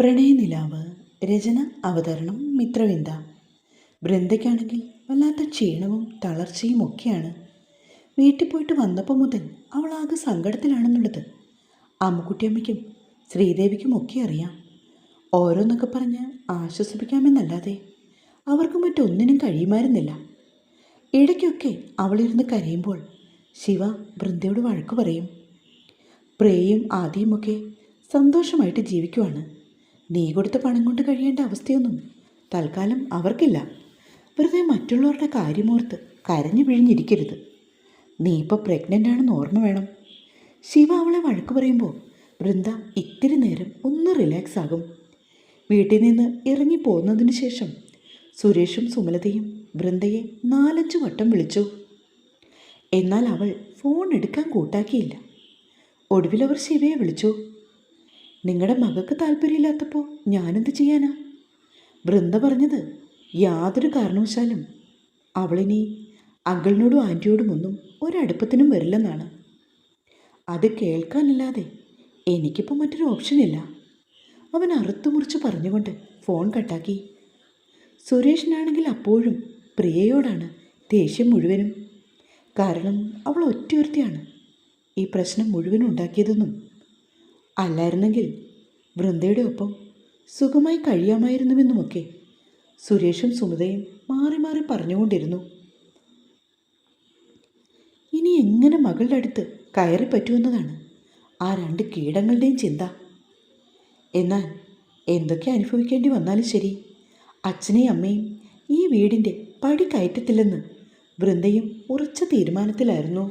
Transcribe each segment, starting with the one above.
പ്രണയനിലാവ് രചന അവതരണം മിത്രവിന്ദ. ബൃന്ദയ്ക്കാണെങ്കിൽ വല്ലാത്ത ക്ഷീണവും തളർച്ചയും ഒക്കെയാണ്. വീട്ടിൽ പോയിട്ട് വന്നപ്പോൾ മുതൽ അവൾ ആകെ സങ്കടത്തിലാണെന്നുള്ളത് അമ്മുക്കുട്ടിയമ്മയ്ക്കും ശ്രീദേവിക്കും ഒക്കെ അറിയാം. ഓരോന്നൊക്കെ പറഞ്ഞ് ആശ്വസിപ്പിക്കാമെന്നല്ലാതെ അവർക്ക് മറ്റൊന്നിനും കഴിയുമായിരുന്നില്ല. ഇടയ്ക്കൊക്കെ അവളിരുന്ന് കരയുമ്പോൾ ശിവ ബൃന്ദയോട് വഴക്ക് പറയും. പ്രേയും ആദ്യമൊക്കെ സന്തോഷമായിട്ട് ജീവിക്കുവാണ്. നീ കൊടുത്ത പണം കൊണ്ട് കഴിയേണ്ട അവസ്ഥയൊന്നും തൽക്കാലം അവർക്കില്ല. വെറുതെ മറ്റുള്ളവരുടെ കാര്യമോർത്ത് കരഞ്ഞു പിഴിഞ്ഞിരിക്കരുത് നീ ഇപ്പോൾ പ്രഗ്നന്റ് ആണെന്ന് ഓർമ്മ വേണം. ശിവ അവളെ വഴക്ക് പറയുമ്പോൾ വൃന്ദ ഇത്തിരി നേരം ഒന്ന് റിലാക്സ് ആകും. വീട്ടിൽ നിന്ന് ഇറങ്ങി പോകുന്നതിന് ശേഷം സുരേഷും സുമലതയും വൃന്ദയെ നാലഞ്ച് വട്ടം വിളിച്ചു. എന്നാൽ അവൾ ഫോൺ എടുക്കാൻ കൂട്ടാക്കിയില്ല. ഒടുവിൽ അവർ ശിവയെ വിളിച്ചു. നിങ്ങളുടെ മകൾക്ക് താല്പര്യമില്ലാത്തപ്പോൾ ഞാനെന്ത് ചെയ്യാനാ? വൃന്ദ പറഞ്ഞത് യാതൊരു കാരണവശാലും അവളിനി അങ്കിളിനോടും ആന്റിയോടും ഒന്നും ഒരടുപ്പത്തിനും വരില്ലെന്നാണ്. അത് കേൾക്കാനല്ലാതെ എനിക്കിപ്പോൾ മറ്റൊരു ഓപ്ഷനില്ല അവൻ അറുത്തുമുറിച്ച് പറഞ്ഞുകൊണ്ട് ഫോൺ കട്ടാക്കി. സുരേഷിനാണെങ്കിൽ അപ്പോഴും പ്രിയയോടാണ് ദേഷ്യം മുഴുവനും. കാരണം അവൾ ഒറ്റയൊരുത്തിയാണ്. ഈ പ്രശ്നം മുഴുവനും ഉണ്ടാക്കിയതെന്നും അല്ലായിരുന്നെങ്കിൽ വൃന്ദയുടെ ഒപ്പം സുഖമായി കഴിയാമായിരുന്നുവെന്നുമൊക്കെ സുരേഷും സുമിതയും മാറി മാറി പറഞ്ഞുകൊണ്ടിരുന്നു. ഇനി എങ്ങനെ മകളുടെ അടുത്ത് കയറി പറ്റുമെന്നതാണ് ആ രണ്ട് കീടങ്ങളുടെയും ചിന്ത. എന്നാൽ എന്തൊക്കെ അനുഭവിക്കേണ്ടി വന്നാലും ശരി അച്ഛനെയും അമ്മയും ഈ വീടിന്റെ പടി കയറ്റത്തില്ലെന്ന് വൃന്ദയും ഉറച്ച തീരുമാനത്തിലായിരുന്നു.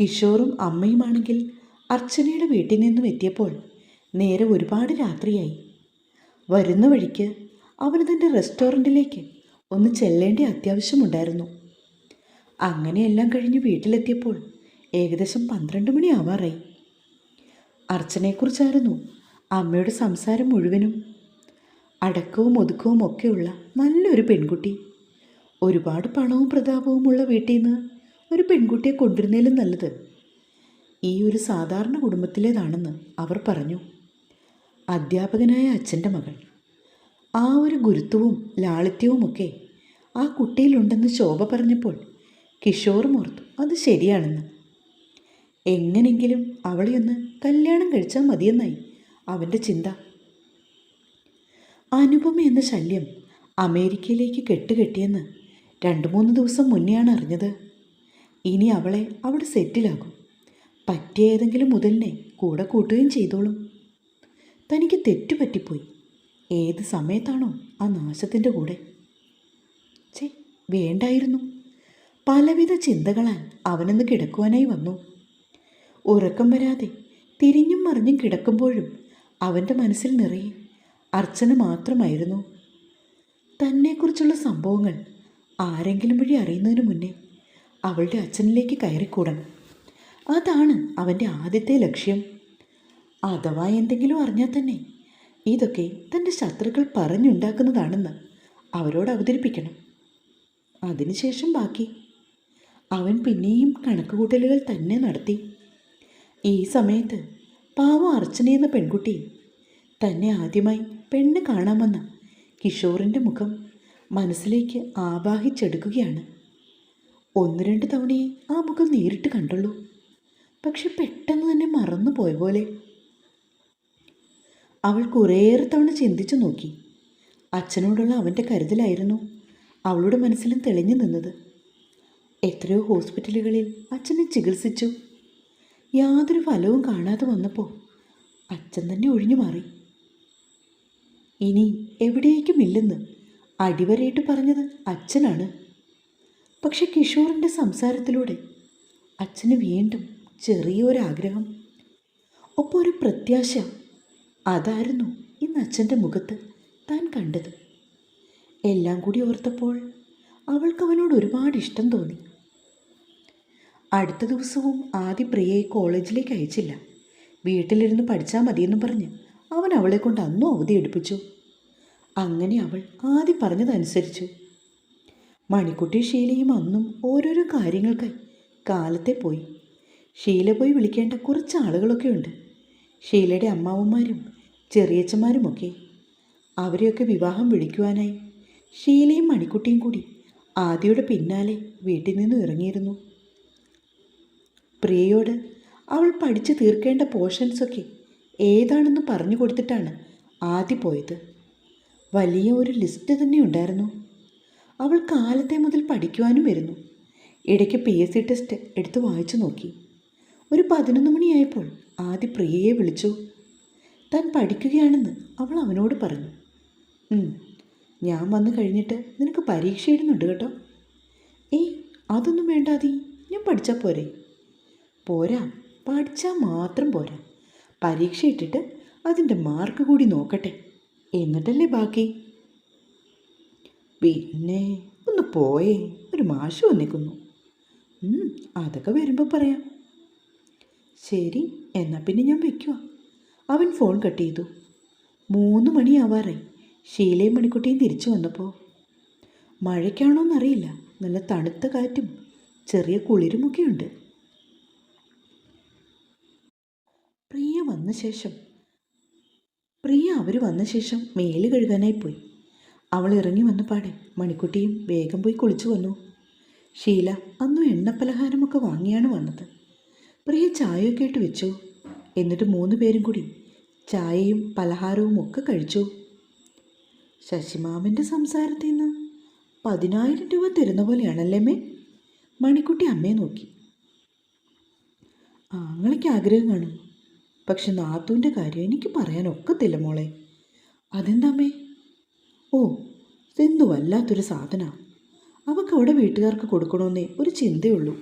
കിഷോറും അമ്മയുമാണെങ്കിൽ അർച്ചനയുടെ വീട്ടിൽ നിന്നും എത്തിയപ്പോൾ നേരെ ഒരുപാട് രാത്രിയായി. വരുന്ന വഴിക്ക് അവന് തന്റെ റെസ്റ്റോറന്റിലേക്ക് ഒന്ന് ചെല്ലേണ്ട അത്യാവശ്യമുണ്ടായിരുന്നു. അങ്ങനെയെല്ലാം കഴിഞ്ഞ് വീട്ടിലെത്തിയപ്പോൾ ഏകദേശം പന്ത്രണ്ട് മണി ആവാറായി. അർച്ചനയെക്കുറിച്ചായിരുന്നു അമ്മയുടെ സംസാരം മുഴുവനും. അടക്കവും ഒതുക്കവും ഒക്കെയുള്ള നല്ലൊരു പെൺകുട്ടി. ഒരുപാട് പണവും പ്രതാപവുമുള്ള വീട്ടിൽ നിന്ന് ഒരു പെൺകുട്ടിയെ കൊണ്ടുവരുന്നതിലും നല്ലത്. ഈ ഒരു സാധാരണ കുടുംബത്തിലേതാണെന്ന് അവർ പറഞ്ഞു. അധ്യാപകനായ അച്ഛന്റെ മകൾ. ആ ഒരു ഗുരുത്വവും ലാളിത്യവുമൊക്കെ ആ കുട്ടിയിലുണ്ടെന്ന് ശോഭ പറഞ്ഞപ്പോൾ കിഷോറും ഓർത്തു അത് ശരിയാണെന്ന്. എങ്ങനെങ്കിലും അവളെയൊന്ന് കല്യാണം കഴിച്ചാൽ മതിയെന്നായി അവന്റെ ചിന്ത. അനുപമ എന്ന ശല്യം അമേരിക്കയിലേക്ക് കെട്ടുകെട്ടിയെന്ന് രണ്ട് മൂന്ന് ദിവസം മുന്നെയാണ് അറിഞ്ഞത്. ഇനി അവളെ അവിടെ സെറ്റിലാകും പറ്റിയ ഏതെങ്കിലും മുതലിനെ കൂടെ കൂട്ടുകയും ചെയ്തോളും. തനിക്ക് തെറ്റുപറ്റിപ്പോയി. ഏത് സമയത്താണോ ആ നാശത്തിന്റെ കൂടെ? ചേ വേണ്ടായിരുന്നു. പലവിധ ചിന്തകളാൽ അവനെന്ന് കിടക്കുവാനായി വന്നു. ഉറക്കം വരാതെ തിരിഞ്ഞും മറിഞ്ഞും കിടക്കുമ്പോഴും അവന്റെ മനസ്സിൽ നിറയെ അർച്ചന മാത്രമായിരുന്നു. തന്നെക്കുറിച്ചുള്ള സംഭവങ്ങൾ ആരെങ്കിലും വഴി അറിയുന്നതിന് മുന്നേ അവളുടെ അച്ഛനിലേക്ക് കയറിക്കൂടണം? അതാണ് അവന്റെ ആദ്യത്തെ ലക്ഷ്യം. അഥവാ എന്തെങ്കിലും അറിഞ്ഞാൽ തന്നെ ഇതൊക്കെ തന്റെ ശത്രുക്കൾ പറഞ്ഞുണ്ടാക്കുന്നതാണെന്ന് അവരോട് അവതരിപ്പിക്കണം. അതിനുശേഷം ബാക്കി. അവൻ പിന്നെയും കണക്കുകൂട്ടലുകൾ തന്നെ നടത്തി. ഈ സമയത്ത് പാവം അർച്ചന എന്ന പെൺകുട്ടി തന്നെ ആദ്യമായി പെണ്ണ് കാണാമെന്ന കിഷോറിന്റെ മുഖം മനസ്സിലേക്ക് ആവാഹിച്ചെടുക്കുകയാണ്. ഒന്ന് രണ്ട് തവണയെ ആ മുഖം നേരിട്ട് കണ്ടുള്ളൂ. പക്ഷെ പെട്ടെന്ന് തന്നെ മറന്നു പോയ പോലെ. അവൾ കുറേയേറെ തവണ ചിന്തിച്ചു നോക്കി. അച്ഛനോടുള്ള അവന്റെ കരുതലായിരുന്നു അവളുടെ മനസ്സിലും തെളിഞ്ഞു നിന്നത്. എത്രയോ ഹോസ്പിറ്റലുകളിൽ അച്ഛനെ ചികിത്സിച്ചു. യാതൊരു ഫലവും കാണാതെ വന്നപ്പോൾ അച്ഛൻ തന്നെ ഒഴിഞ്ഞു മാറി. ഇനി എവിടേക്കുമില്ലെന്ന് അടിവരയിട്ട് പറഞ്ഞത് അച്ഛനാണ്. പക്ഷെ കിഷോറിന്റെ സംസാരത്തിലൂടെ അച്ഛന് വീണ്ടും ചെറിയൊരാഗ്രഹം ഒപ്പം ഒരു പ്രത്യാശ അതായിരുന്നു ഇന്ന് അച്ഛന്റെ മുഖത്ത് താൻ കണ്ടത്. എല്ലാം കൂടി ഓർത്തപ്പോൾ അവൾക്ക് അവനോട് ഒരുപാട് ഇഷ്ടം തോന്നി. അടുത്ത ദിവസവും ആദ്യ പ്രിയയെ കോളേജിലേക്ക് അയച്ചില്ല. വീട്ടിലിരുന്ന് പഠിച്ചാൽ മതിയെന്ന് പറഞ്ഞ് അവൻ അവളെ കൊണ്ട് അന്നും അവധി എടുപ്പിച്ചു. അങ്ങനെ അവൾ ആദ്യം പറഞ്ഞതനുസരിച്ചു. മണിക്കുട്ടി ഷീലയും അന്നും ഓരോരോ കാര്യങ്ങൾക്കായി കാലത്തെ പോയി. ഷീല പോയി വിളിക്കേണ്ട കുറച്ച് ആളുകളൊക്കെ ഉണ്ട്. ഷീലയുടെ അമ്മാവന്മാരും ചെറിയച്ചന്മാരുമൊക്കെ അവരെയൊക്കെ വിവാഹം വിളിക്കുവാനായി ഷീലയും മണിക്കുട്ടിയും കൂടി ആദ്യയുടെ പിന്നാലെ വീട്ടിൽ നിന്നും ഇറങ്ങിയിരുന്നു. പ്രിയയോട് അവൾ പഠിച്ചു തീർക്കേണ്ട പോർഷൻസൊക്കെ ഏതാണെന്ന് പറഞ്ഞു കൊടുത്തിട്ടാണ് ആദ്യ പോയത്. വലിയ ഒരു ലിസ്റ്റ് തന്നെ ഉണ്ടായിരുന്നു. അവൾ കാലത്തെ മുതൽ പഠിക്കുവാനും വരുന്നു. ഇടയ്ക്ക് പി എസ് സി ടെസ്റ്റ് എടുത്ത് വായിച്ചു നോക്കി. ഒരു പതിനൊന്ന് മണിയായപ്പോൾ ആദ്യ പ്രിയയെ വിളിച്ചു. താൻ പഠിക്കുകയാണെന്ന് അവൾ അവനോട് പറഞ്ഞു. "ഉം, ഞാൻ വന്നു കഴിഞ്ഞിട്ട് നിനക്ക് പരീക്ഷ ഇടുന്നുണ്ട് കേട്ടോ. ഏയ് അതൊന്നും വേണ്ടാതി ഞാൻ പഠിച്ചാൽ പോരെ. പോരാ പഠിച്ചാൽ മാത്രം പോരാ. പരീക്ഷ ഇട്ടിട്ട് അതിന്റെ മാർക്ക് കൂടി നോക്കട്ടെ. എന്നിട്ടല്ലേ ബാക്കി? പിന്നെ ഒന്ന് പോയേ. ഒരു മാഷ് വന്നിക്കുന്നു. അതൊക്കെ വരുമ്പോൾ പറയാം. ശരി എന്നാൽ പിന്നെ ഞാൻ വയ്ക്കുക അവൻ ഫോൺ കട്ട് ചെയ്തു. മൂന്ന് മണിയാവാറായി. ഷീലയും മണിക്കുട്ടിയും തിരിച്ചു വന്നപ്പോൾ മഴയ്ക്കാണോന്നറിയില്ല. നല്ല തണുത്ത കാറ്റും ചെറിയ കുളിരുമൊക്കെ ഉണ്ട് പ്രിയ വന്ന ശേഷം. പ്രിയ അവർ വന്ന ശേഷം മേൽ കഴുകാനായി പോയി. അവൾ ഇറങ്ങി വന്നു പാടെ. മണിക്കുട്ടിയും വേഗം പോയി കുളിച്ചു വന്നു. ഷീല അന്നും എണ്ണപ്പലഹാരമൊക്കെ വാങ്ങിയാണ് വന്നത്. പ്രിയ ചായയൊക്കെ ഇട്ട് വെച്ചു. എന്നിട്ട് മൂന്ന് പേരും കൂടി ചായയും പലഹാരവും ഒക്കെ കഴിച്ചു. ശശിമാമന്റെ സംസാരത്തിൽ നിന്ന് പതിനായിരം രൂപ തരുന്ന പോലെയാണല്ലേ മേ മണിക്കുട്ടി അമ്മയെ നോക്കി. ആങ്ങളയ്ക്ക് ആഗ്രഹം കാണും. പക്ഷെ നാത്തൂന്റെ കാര്യം എനിക്ക് പറയാൻ ഒക്കത്തില്ല മോളെ അതെന്താമ്മേ ഓ ഇതെന്തു വല്ലാത്തൊരു സാധന. അവൾക്ക് അവിടെ വീട്ടുകാർക്ക് കൊടുക്കണമെന്നേ ഒരു ചിന്തയുള്ളൂ.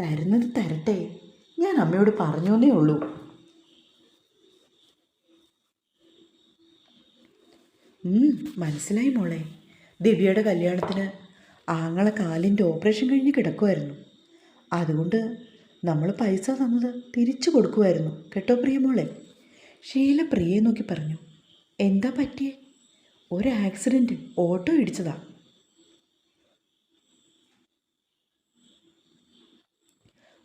തരുന്നത് തരട്ടെ. ഞാൻ അമ്മയോട് പറഞ്ഞോന്നേ ഉള്ളൂ. ഉം, മനസ്സിലായി മോളെ. ദിവ്യയുടെ കല്യാണത്തിന് ആങ്ങളെ കാലിന്റെ ഓപ്പറേഷൻ കഴിഞ്ഞ് കിടക്കുമായിരുന്നു അതുകൊണ്ട് നമ്മൾ പൈസ തന്നത് തിരിച്ചു കൊടുക്കുമായിരുന്നു കേട്ടോ പ്രിയ മോളെ? ഷീല പ്രിയെ നോക്കി പറഞ്ഞു എന്താ പറ്റിയേ? ഒരു ആക്സിഡന്റ് ഓട്ടോ ഇടിച്ചതാ.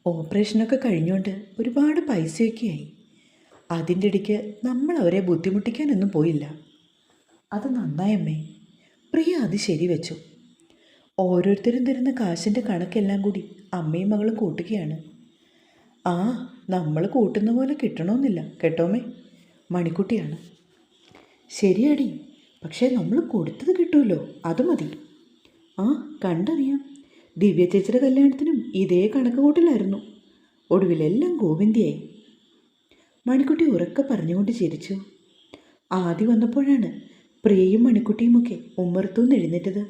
ഓപ്പറേഷനൊക്കെ കഴിഞ്ഞുകൊണ്ട് ഒരുപാട് പൈസയൊക്കെ ആയി. അതിന്റെ ഇടയ്ക്ക് നമ്മൾ അവരെ ബുദ്ധിമുട്ടിക്കാനൊന്നും പോയില്ല. അത് നന്നായമ്മേ പ്രിയ അത് ശരിവെച്ചു ഓരോരുത്തരും തരുന്ന കാശിന്റെ കണക്കെല്ലാം കൂടി അമ്മയും മകളും കൂട്ടുകയാണ്. ആ നമ്മൾ കൂട്ടുന്ന പോലെ കിട്ടണമെന്നില്ല കേട്ടോമേ മണിക്കുട്ടിയാണ്. ശരിയാടി പക്ഷേ നമ്മൾ കൊടുത്തത് കിട്ടുമല്ലോ അത് മതി. ആ കണ്ടറിയാം. ദിവ്യ ചേച്ചിയുടെ കല്യാണത്തിനും ഇതേ കണക്ക് കൂട്ടിലായിരുന്നു ഒടുവിലെല്ലാം ഗോവിന്ദിയായി. മണിക്കുട്ടി ഉറക്കെ പറഞ്ഞുകൊണ്ട് ചിരിച്ചു. ആദ്യം വന്നപ്പോഴാണ് പ്രിയയും മണിക്കുട്ടിയുമൊക്കെ ഉമ്മറത്തുനിന്ന് എഴുന്നേറ്റത്.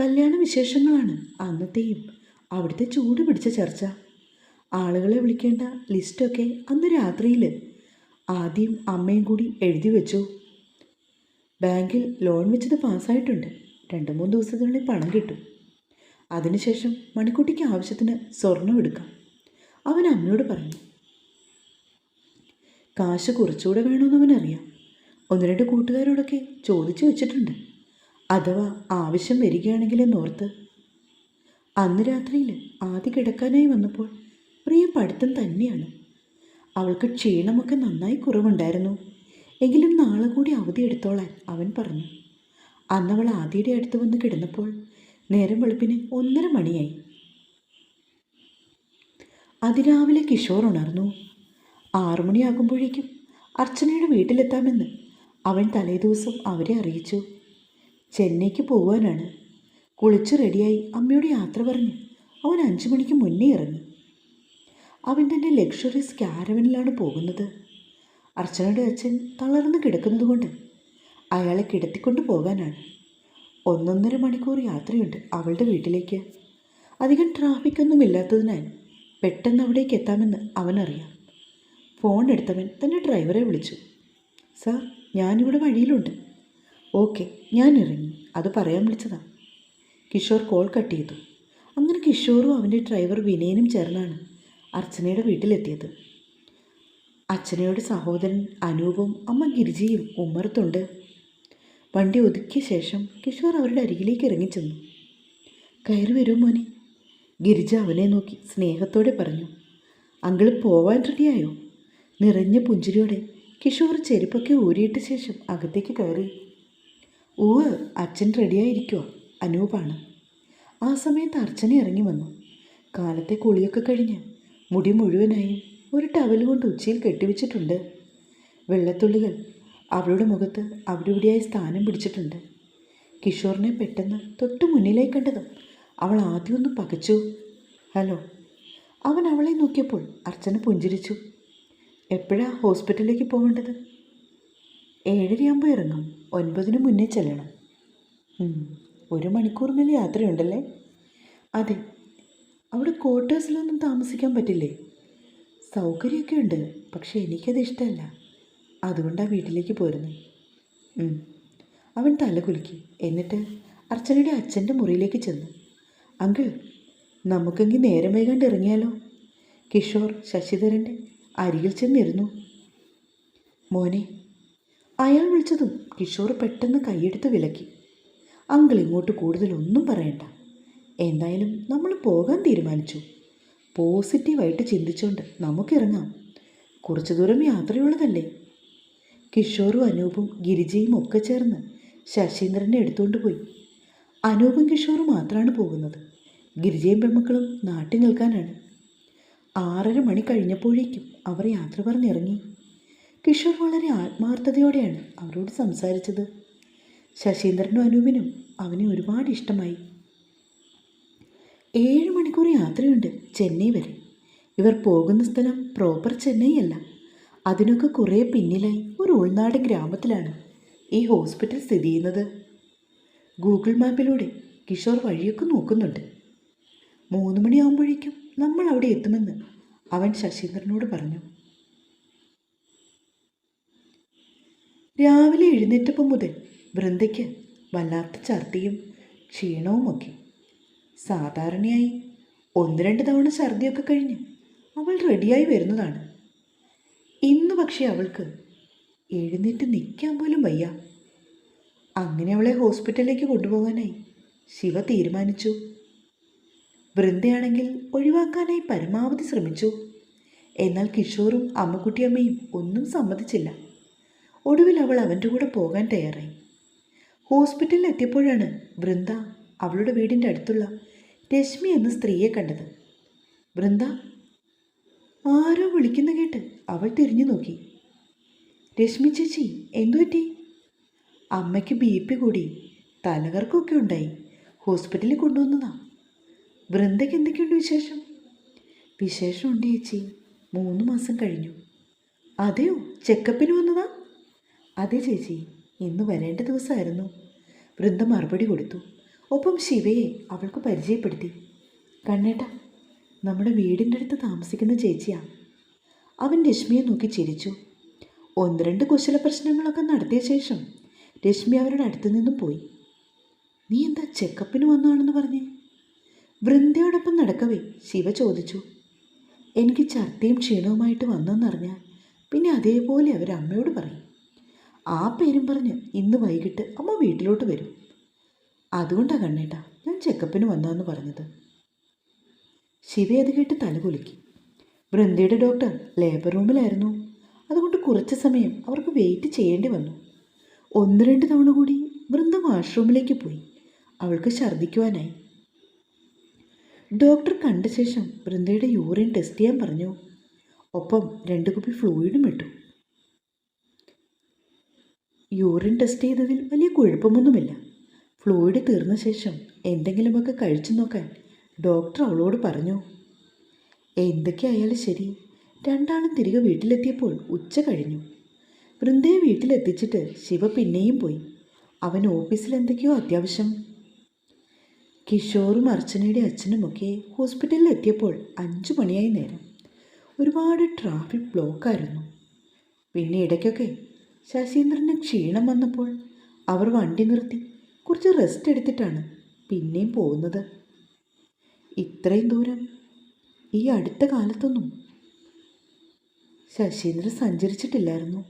കല്യാണ വിശേഷങ്ങളാണ് അന്നത്തെയും അവിടുത്തെ ചൂട് പിടിച്ച ചർച്ച. ആളുകളെ വിളിക്കേണ്ട ലിസ്റ്റൊക്കെ അന്ന് രാത്രിയിൽ ആദ്യം അമ്മയും കൂടി എഴുതി വെച്ചു. ബാങ്കിൽ ലോൺ വെച്ചത് പാസ്സായിട്ടുണ്ട്. രണ്ട് മൂന്ന് ദിവസത്തിനുള്ളിൽ പണം കിട്ടും. അതിനുശേഷം മണിക്കുട്ടിക്ക് ആവശ്യത്തിന് സ്വർണം എടുക്കാം. അവൻ അമ്മയോട് പറഞ്ഞു. കാശ് കുറച്ചുകൂടെ വേണമെന്ന് അവനറിയാം ഒന്ന് രണ്ട് കൂട്ടുകാരോടൊക്കെ ചോദിച്ചു വെച്ചിട്ടുണ്ട്. അഥവാ ആവശ്യം വരികയാണെങ്കിലെന്നോർത്ത്. അന്ന് രാത്രിയിൽ ആദ്യ കിടക്കാനായി വന്നപ്പോൾ പ്രിയ പഠിത്തം തന്നെയാണ്. അവൾക്ക് ക്ഷീണമൊക്കെ നന്നായി കുറവുണ്ടായിരുന്നു. എങ്കിലും നാളെ കൂടി അവധി എടുത്തോളാൻ അവൻ പറഞ്ഞു. അന്നവൾ ആദിയുടെ അടുത്ത് വന്ന് കിടന്നപ്പോൾ നേരം വെളുപ്പിന് ഒന്നര മണിയായി. അതിരാവിലെ കിഷോർ ഉണർന്നു. ആറുമണിയാകുമ്പോഴേക്കും അർച്ചനയുടെ വീട്ടിലെത്താമെന്ന് അവൻ തലേദിവസം അവരെ അറിയിച്ചു. ചെന്നൈക്ക് പോകാനാണ് കുളിച്ച് റെഡിയായി അമ്മയോട് യാത്ര പറഞ്ഞ് അവൻ അഞ്ചു മണിക്ക് മുന്നേ ഇറങ്ങി. അവൻ തന്റെ ലക്ഷറീസ് ക്യാരവനിലാണ് പോകുന്നത്. അർച്ചനയുടെ അച്ഛൻ തളർന്ന് കിടക്കുന്നത് കൊണ്ട് അയാളെ കിടത്തിക്കൊണ്ട് പോകാനാണ്. ഒന്നൊന്നര മണിക്കൂർ യാത്രയുണ്ട് അവളുടെ വീട്ടിലേക്ക്. അധികം ട്രാഫിക്കൊന്നും ഇല്ലാത്തതിനാൽ പെട്ടെന്ന് അവിടേക്ക് എത്താമെന്ന് അവനറിയാം. ഫോൺ എടുത്തവൻ തന്നെ ഡ്രൈവറെ വിളിച്ചു. സാർ ഞാനിവിടെ വഴിയിലുണ്ട്. ഓക്കെ ഞാൻ ഇറങ്ങി. അത് പറയാൻ വിളിച്ചതാണ് കിഷോർ കോൾ കട്ട് ചെയ്തു. അങ്ങനെ കിഷോറും അവന്റെ ഡ്രൈവർ വിനയനും ചേർന്നാണ് അർച്ചനയുടെ വീട്ടിലെത്തിയത്. അച്ഛനയുടെ സഹോദരൻ അനൂപും അമ്മ ഗിരിജയും ഉമ്മറത്തുണ്ട്. വണ്ടി ഒതുക്കിയ ശേഷം കിഷോർ അവരുടെ അരികിലേക്ക് ഇറങ്ങിച്ചെന്നു. കയറി വരൂ മോനെ. ഗിരിജ അവനെ നോക്കി സ്നേഹത്തോടെ പറഞ്ഞു. അങ്കിൾ പോവാൻ റെഡിയായോ? നിറഞ്ഞ പുഞ്ചിരിയോടെ കിഷോർ ചെരുപ്പൊക്കെ ഊരിയിട്ട ശേഷം അകത്തേക്ക് കയറി. ഊവ് അച്ഛൻ റെഡിയായിരിക്കുക അനൂപാണ്. ആ സമയത്ത് അർച്ചന ഇറങ്ങി വന്നു. കാലത്തെ കുളിയൊക്കെ കഴിഞ്ഞ് മുടി മുഴുവനായും ഒരു ടവൽ കൊണ്ട് ഉച്ചയിൽ കെട്ടിവെച്ചിട്ടുണ്ട്. വെള്ളത്തുള്ളികൾ അവളുടെ മുഖത്ത് അവിടെ ഇവിടെയായി സ്ഥാനം പിടിച്ചിട്ടുണ്ട്. കിഷോറിനെ പെട്ടെന്ന് തൊട്ട് മുന്നിലേക്ക് കണ്ടതും അവൾ ആദ്യം ഒന്ന് പകച്ചു. ഹലോ അവൻ അവളെ നോക്കിയപ്പോൾ അർച്ചന പുഞ്ചിരിച്ചു. എപ്പോഴാ ഹോസ്പിറ്റലിലേക്ക് പോകേണ്ടത്? ഏഴരയാകുമ്പോൾ ഇറങ്ങും. ഒൻപതിന് മുന്നേ ചെല്ലണം. ഒരു ഒരു മേലെ യാത്രയുണ്ടല്ലേ? അതെ അവിടെ ക്വാർട്ടേഴ്സിലൊന്നും താമസിക്കാൻ പറ്റില്ലേ? സൗകര്യമൊക്കെ ഉണ്ട് പക്ഷേ എനിക്കത് ഇഷ്ടമല്ല. അതുകൊണ്ടാണ് വീട്ടിലേക്ക് പോരുന്നത് അവൻ തല കുലുക്കി. എന്നിട്ട് അർച്ചനയുടെ അച്ഛന്റെ മുറിയിലേക്ക് ചെന്നു. അങ്കിൾ നമുക്കെങ്കിൽ നേരം വൈകാണ്ട് ഇറങ്ങിയാലോ? കിഷോർ ശശിധരന്റെ അരികിൽ ചെന്നിരുന്നു. മോനെ അയാൾ വിളിച്ചതും കിഷോർ പെട്ടെന്ന് കൈയെടുത്ത് വിലക്കി. അങ്കിൾ ഇങ്ങോട്ട് കൂടുതലൊന്നും പറയണ്ട. എന്തായാലും നമ്മൾ പോകാൻ തീരുമാനിച്ചു. പോസിറ്റീവായിട്ട് ചിന്തിച്ചുകൊണ്ട് നമുക്കിറങ്ങാം. കുറച്ചു ദൂരം യാത്രയുള്ളതല്ലേ? കിഷോറും അനൂപും ഗിരിജയും ഒക്കെ ചേർന്ന് ശശീന്ദ്രനെ എടുത്തുകൊണ്ട് പോയി. അനൂപും കിഷോറും മാത്രമാണ് പോകുന്നത്. ഗിരിജയും പെമ്മക്കളും നാട്ടിൽ നിൽക്കാനാണ്. ആറര മണി കഴിഞ്ഞപ്പോഴേക്കും അവർ യാത്ര പറഞ്ഞിറങ്ങി. കിഷോർ വളരെ ആത്മാർത്ഥതയോടെയാണ് അവരോട് സംസാരിച്ചത്. ശശീന്ദ്രനും അനൂപിനും അവനെ ഒരുപാട് ഇഷ്ടമായി. ഏഴ് മണിക്കൂർ യാത്രയുണ്ട് ചെന്നൈ വരെ. ഇവർ പോകുന്ന സ്ഥലം പ്രോപ്പർ ചെന്നൈ അല്ല. അതിനൊക്കെ കുറേ പിന്നിലായി ഒരു ഉൾനാട് ഗ്രാമത്തിലാണ് ഈ ഹോസ്പിറ്റൽ സ്ഥിതി ചെയ്യുന്നത്. ഗൂഗിൾ മാപ്പിലൂടെ കിഷോർ വഴിയൊക്കെ നോക്കുന്നുണ്ട്. മൂന്ന് മണിയാകുമ്പോഴേക്കും നമ്മൾ അവിടെ എത്തുമെന്ന് അവൻ ശശീന്ദ്രനോട് പറഞ്ഞു. രാവിലെ എഴുന്നേറ്റപ്പം മുതൽ വൃന്ദയ്ക്ക് വല്ലാത്ത ഛർദിയും ക്ഷീണവുമൊക്കെ. സാധാരണയായി ഒന്ന് രണ്ട് തവണ ഛർദിയൊക്കെ കഴിഞ്ഞ് അവൾ റെഡിയായി വരുന്നതാണ്. ഇന്ന് പക്ഷേ അവൾക്ക് എഴുന്നേറ്റ് നിൽക്കാൻ പോലും വയ്യ. അങ്ങനെ അവളെ ഹോസ്പിറ്റലിലേക്ക് കൊണ്ടുപോകാനായി ശിവ തീരുമാനിച്ചു. വൃന്ദയാണെങ്കിൽ ഒഴിവാക്കാനായി പരമാവധി ശ്രമിച്ചു. എന്നാൽ കിഷോറും അമ്മക്കുട്ടിയമ്മയും ഒന്നും സമ്മതിച്ചില്ല. ഒടുവിൽ അവൾ അവന്റെ കൂടെ പോകാൻ തയ്യാറായി. ഹോസ്പിറ്റലിൽ എത്തിയപ്പോഴാണ് വൃന്ദ അവളുടെ വീടിന്റെ അടുത്തുള്ള രശ്മി എന്ന സ്ത്രീയെ കണ്ടത്. വൃന്ദ ആരോ വിളിക്കുന്ന കേട്ട് അവൾ തിരിഞ്ഞു നോക്കി. രശ്മി ചേച്ചി എന്തുപറ്റി അമ്മയ്ക്ക് ബി പി കൂടി തലകർക്കൊക്കെ ഉണ്ടായി ഹോസ്പിറ്റലിൽ കൊണ്ടുവന്നതാ. വൃന്ദയ്ക്ക് എന്തൊക്കെയുണ്ട് വിശേഷം? വിശേഷമുണ്ട് ചേച്ചി മൂന്ന് മാസം കഴിഞ്ഞു. അതെയോ ചെക്കപ്പിന് വന്നതാ? അതെ ചേച്ചി ഇന്ന് വരേണ്ട ദിവസമായിരുന്നു. വൃന്ദ മറുപടി കൊടുത്തു. ഒപ്പം ശിവയെ അവൾക്ക് പരിചയപ്പെടുത്തി. കണ്ണേട്ട നമ്മുടെ വീടിന്റെ അടുത്ത് താമസിക്കുന്ന ചേച്ചിയാ. അവൻ രശ്മിയെ നോക്കി ചിരിച്ചു. ഒന്ന് രണ്ട് കുശല പ്രശ്നങ്ങളൊക്കെ നടത്തിയ ശേഷം രശ്മി അവരുടെ അടുത്ത് നിന്നും പോയി. നീ എന്താ ചെക്കപ്പിന് വന്നതാണെന്ന് പറഞ്ഞേ? വൃന്ദയോടൊപ്പം നടക്കവേ ശിവ ചോദിച്ചു. എനിക്ക് ഛർദിയും ക്ഷീണവുമായിട്ട് വന്നെന്നറിഞ്ഞാൽ പിന്നെ അതേപോലെ അവർ അമ്മയോട് പറയും. ആ പേരും പറഞ്ഞ് ഇന്ന് വൈകിട്ട് അമ്മ വീട്ടിലോട്ട് വരും. അതുകൊണ്ടാണ് കണ്ണേട്ടാ ഞാൻ ചെക്കപ്പിന് വന്നതെന്ന് പറഞ്ഞത്. ശിവ അത് കേട്ട് തലകുലുക്കി. വൃന്ദയുടെ ഡോക്ടർ ലേബർ റൂമിലായിരുന്നു. അതുകൊണ്ട് കുറച്ച് സമയം അവർക്ക് വെയിറ്റ് ചെയ്യേണ്ടി വന്നു. ഒന്ന് രണ്ട് തവണ കൂടി വൃന്ദ വാഷ്റൂമിലേക്ക് പോയി. അവൾക്ക് ഛർദ്ദിക്കുവാനായി. ഡോക്ടർ കണ്ട ശേഷം വൃന്ദയുടെ യൂറിൻ ടെസ്റ്റ് ചെയ്യാൻ പറഞ്ഞു. ഒപ്പം രണ്ട് കുപ്പി ഫ്ലൂയിഡും ഇട്ടു. യൂറിൻ ടെസ്റ്റ് ചെയ്തതിൽ വലിയ കുഴപ്പമൊന്നുമില്ല. ഫ്ലൂയിഡ് തീർന്ന ശേഷം എന്തെങ്കിലുമൊക്കെ കഴിച്ചു നോക്കാൻ ഡോക്ടർ അവളോട് പറഞ്ഞു. എന്തൊക്കെയായാലും ശരി. രണ്ടാളും തിരികെ വീട്ടിലെത്തിയപ്പോൾ ഉച്ച കഴിഞ്ഞു. വൃന്ദയെ വീട്ടിലെത്തിച്ചിട്ട് ശിവ പിന്നെയും പോയി. അവൻ ഓഫീസിൽ എന്തൊക്കെയോ അത്യാവശ്യം. കിഷോറും അർച്ചനയുടെ അച്ഛനുമൊക്കെ ഹോസ്പിറ്റലിൽ എത്തിയപ്പോൾ അഞ്ചു മണിയായി നേരം. ഒരുപാട് ട്രാഫിക് ബ്ലോക്കായിരുന്നു പിന്നെ ഇടയ്ക്കൊക്കെ ശശീന്ദ്രന് ക്ഷീണം വന്നപ്പോൾ അവർ വണ്ടി നിർത്തി. കുറച്ച് റെസ്റ്റ് എടുത്തിട്ടാണ് പിന്നെയും പോകുന്നത്. ഇത്രയും ദൂരം ഈ അടുത്ത കാലത്തൊന്നും ശശീന്ദ്രൻ സഞ്ചരിച്ചിട്ടില്ലായിരുന്നു.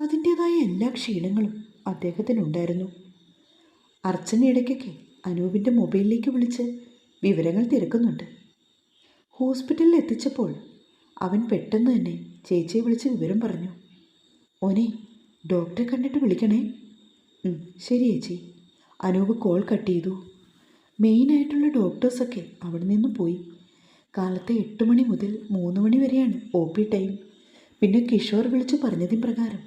അതിന്റേതായ എല്ലാ ക്ഷീണങ്ങളും അദ്ദേഹത്തിനുണ്ടായിരുന്നു. അർച്ചനയിടയ്ക്കൊക്കെ അനൂപിന്റെ മൊബൈലിലേക്ക് വിളിച്ച് വിവരങ്ങൾ തിരക്കുന്നുണ്ട്. ഹോസ്പിറ്റലിൽ എത്തിച്ചപ്പോൾ അവൻ പെട്ടെന്ന് തന്നെ ചേച്ചിയെ വിളിച്ച് വിവരം പറഞ്ഞു. ഓനെ ഡോക്ടറെ കണ്ടിട്ട് വിളിക്കണേ. ശരി ചേച്ചി. അനൂപ് കോൾ കട്ട് ചെയ്തു. മെയിനായിട്ടുള്ള ഡോക്ടേഴ്സൊക്കെ അവിടെ നിന്ന് പോയി. കാലത്തെ എട്ട് മണി മുതൽ മൂന്ന് മണി വരെയാണ് ഒ പി ടൈം. പിന്നെ കിഷോർ വിളിച്ചു പറഞ്ഞതിൻ പ്രകാരം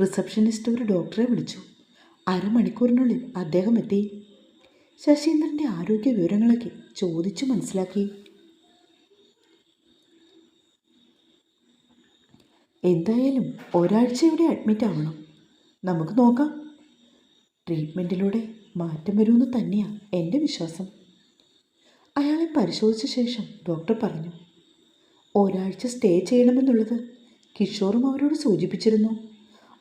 റിസപ്ഷനിസ്റ്റ് ഒരു ഡോക്ടറെ വിളിച്ചു. അരമണിക്കൂറിനുള്ളിൽ അദ്ദേഹം എത്തി. ശശീന്ദ്രന്റെ ആരോഗ്യ വിവരങ്ങളൊക്കെ ചോദിച്ചു മനസ്സിലാക്കി. എന്തായാലും ഒരാഴ്ച ഇവിടെ അഡ്മിറ്റ് ആവണം. നമുക്ക് നോക്കാം. ട്രീറ്റ്മെന്റിലൂടെ മാറ്റം വരുമെന്ന് തന്നെയാണ് എന്റെ വിശ്വാസം. അയാളെ പരിശോധിച്ച ശേഷം ഡോക്ടർ പറഞ്ഞു ഒരാഴ്ച സ്റ്റേ ചെയ്യണമെന്നുള്ളത് കിഷോറും അവരോട് സൂചിപ്പിച്ചിരുന്നു.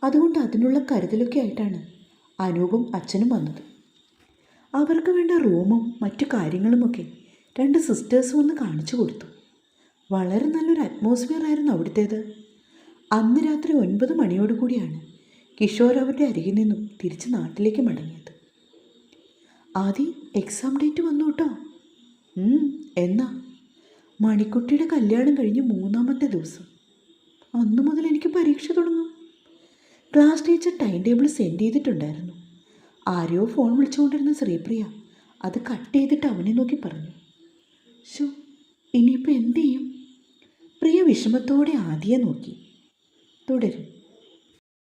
അതുകൊണ്ട് അതിനുള്ള കരുതലൊക്കെ ആയിട്ടാണ് അനൂപും അച്ഛനും വന്നത്. അവർക്ക് വേണ്ട റൂമും മറ്റു കാര്യങ്ങളുമൊക്കെ രണ്ട് സിസ്റ്റേഴ്സും ഒന്ന് കാണിച്ചു കൊടുത്തു. വളരെ നല്ലൊരു അറ്റ്മോസ്ഫിയർ ആയിരുന്നു അവിടുത്തേത്. അന്ന് രാത്രി ഒൻപത് മണിയോടുകൂടിയാണ് കിഷോർ അവരുടെ അരികിൽ നിന്നും തിരിച്ച് നാട്ടിലേക്ക് മടങ്ങിയത്. ആദ്യം എക്സാം ഡേറ്റ് വന്നു കേട്ടോ എന്നാ? മണിക്കുട്ടിയുടെ കല്യാണം കഴിഞ്ഞ് മൂന്നാമത്തെ ദിവസം. അന്ന് മുതൽ എനിക്ക് പരീക്ഷ തുടങ്ങും. Class teacher time table send ചെയ്തിട്ടുണ്ടായിരുന്നു. ആരെയോ ഫോൺ വിളിച്ചുകൊണ്ടിരുന്ന ശ്രീപ്രിയ അത് കട്ട് ചെയ്തിട്ട് അവനെ നോക്കി പറഞ്ഞു. ഷോ ഇനിയിപ്പോൾ എന്ത് ചെയ്യും? പ്രിയ വിഷമത്തോടെ ആദ്യം നോക്കി. തുടരും.